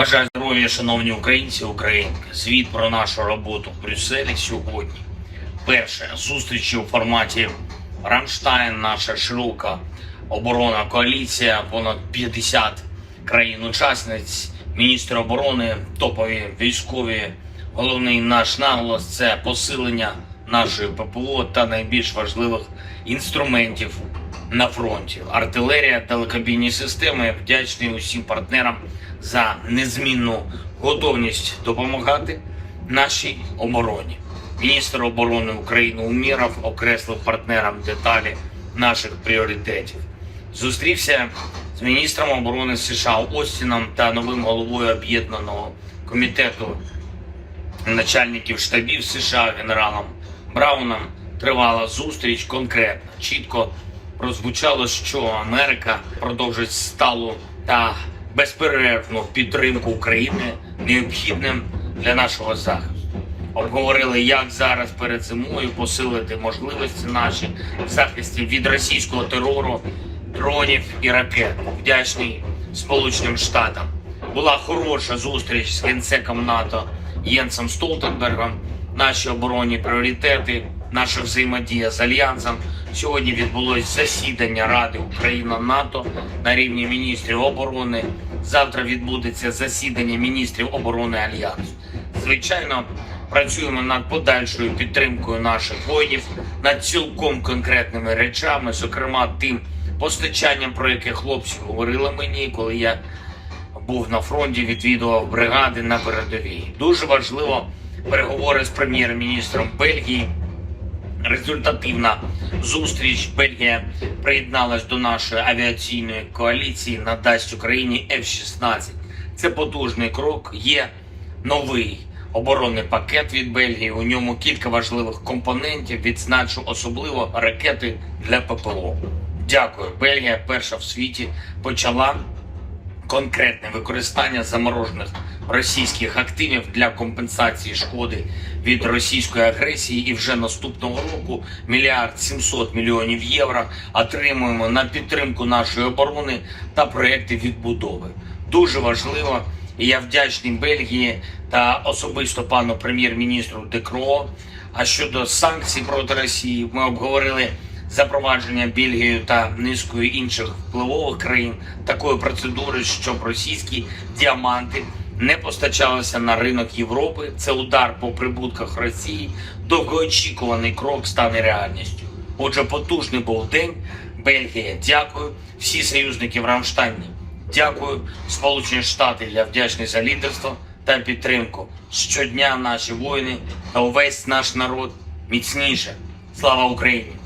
Бажаю здоров'я, шановні українці, українки. Звіт про нашу роботу в Брюсселі сьогодні. Перше зустрічі у форматі Рамштайн, наша широка оборона коаліція, понад 50 країн-учасниць, міністр оборони, топові військові. Головний наш наголос це посилення нашої ППО та найбільш важливих інструментів на фронті. Артилерія, телекабінні системи. Вдячний усім партнерам за незмінну готовність допомагати нашій обороні. Міністр оборони України Уміров окреслив партнерам деталі наших пріоритетів. Зустрівся з міністром оборони США Остіном та новим головою об'єднаного комітету начальників штабів США генералом Брауном тривала зустріч конкретно. Чітко прозвучало, що Америка продовжить сталу та безперервну підтримку України необхідним для нашого захисту. Обговорили, як зараз перед зимою посилити можливості наші в захисті від російського терору, дронів і ракет. Вдячний Сполученим Штатам. Була хороша зустріч з генсеком НАТО Єнсом Столтенбергом. Наші оборонні пріоритети, наша взаємодія з альянсом. Сьогодні відбулось засідання Ради Україна НАТО на рівні міністрів оборони. Завтра відбудеться засідання міністрів оборони альянсу. Звичайно, працюємо над подальшою підтримкою наших воїнів, над цілком конкретними речами, зокрема тим постачанням, про яке хлопці говорили мені, коли я був на фронті, відвідував бригади на передовій. Дуже важливо переговори з прем'єр-міністром Бельгії. Результативна зустріч. Бельгія приєдналась до нашої авіаційної коаліції, надасть Україні F-16. Це потужний крок. Є новий оборонний пакет від Бельгії. У ньому кілька важливих компонентів. Відзначу особливо ракети для ППО. Дякую. Бельгія перша в світі почала конкретне використання заморожених російських активів для компенсації шкоди від російської агресії. І вже наступного року мільярд 700 мільйонів євро отримуємо на підтримку нашої оборони та проекти відбудови. Дуже важливо. І я вдячний Бельгії та особисто пану прем'єр-міністру Декро. А щодо санкцій проти Росії, ми обговорили запровадження Бельгією та низкою інших впливових країн такої процедури, щоб російські діаманти не постачалися на ринок Європи. Це удар по прибутках Росії. Довгоочікуваний крок стане реальністю. Отже, потужний був день. Бельгія, дякую. Всі союзники в Рамштайні. Дякую, Сполучені Штати. Я вдячний за лідерство та підтримку. Щодня наші воїни та увесь наш народ міцніше. Слава Україні!